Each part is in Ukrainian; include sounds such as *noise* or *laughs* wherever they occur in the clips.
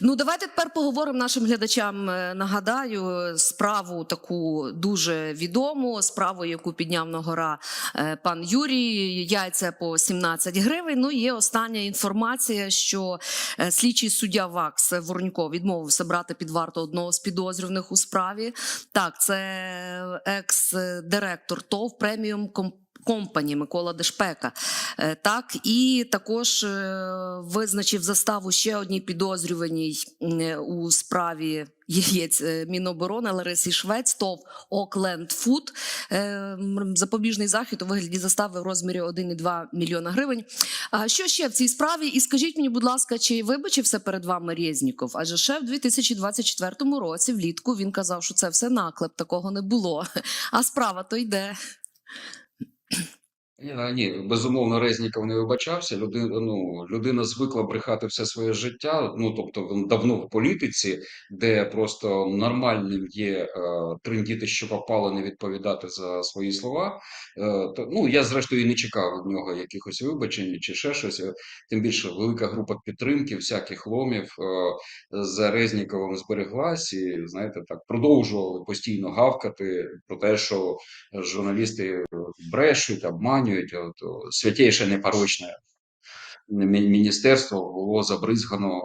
Ну, давайте тепер поговоримо нашим глядачам. е, Нагадаю справу таку дуже відому, справу, яку підняв на гора е, пан Юрій. Яйця по 17 гривень. Ну, є остання інформація, що е, слідчий суддя ВАКС Воронько відмовився брати під варту одного з підозрюваних у справі. Так, це екс-директор ТОВ преміум Компані Микола Дешпека. Е, Так, і також е, визначив заставу ще одній підозрюваній у справі яєць е, Міноборони Ларисі Швець, ТОВ Окленд Фуд. Е, Запобіжний захід у вигляді застави в розмірі 1,2 мільйона гривень. А що ще в цій справі? І скажіть мені, будь ласка, чи вибачився перед вами Резніков? Адже ще в 2024 році, влітку, він казав, що це все наклеп, такого не було. *laughs* А справа то йде. Ні, Ні, безумовно, Резніков не вибачався. Людина, ну, людина звикла брехати все своє життя. Ну тобто він давно в політиці, де просто нормальним є е, триндіти, що попало, не відповідати за свої слова. Е, то, ну я зрештою і не чекав від нього якихось вибачень чи ще щось. Тим більше велика група підтримки, всяких ломів е, за Резніковим збереглась, і знаєте, так продовжували постійно гавкати про те, що журналісти брешуть, обманюють. От, о, святейше непорочне міністерство було забризгано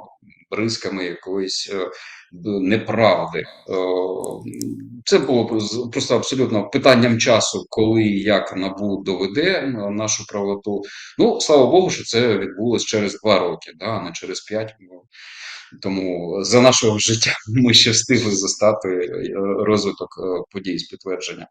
бризками якоїсь е, неправди. Е, Це було просто абсолютно питанням часу, коли і як НАБУ доведе е, нашу правоту. Ну, слава Богу, що це відбулось через два роки, да, а не через п'ять. Тому за нашого життя ми ще встигли застати розвиток подій з підтвердження.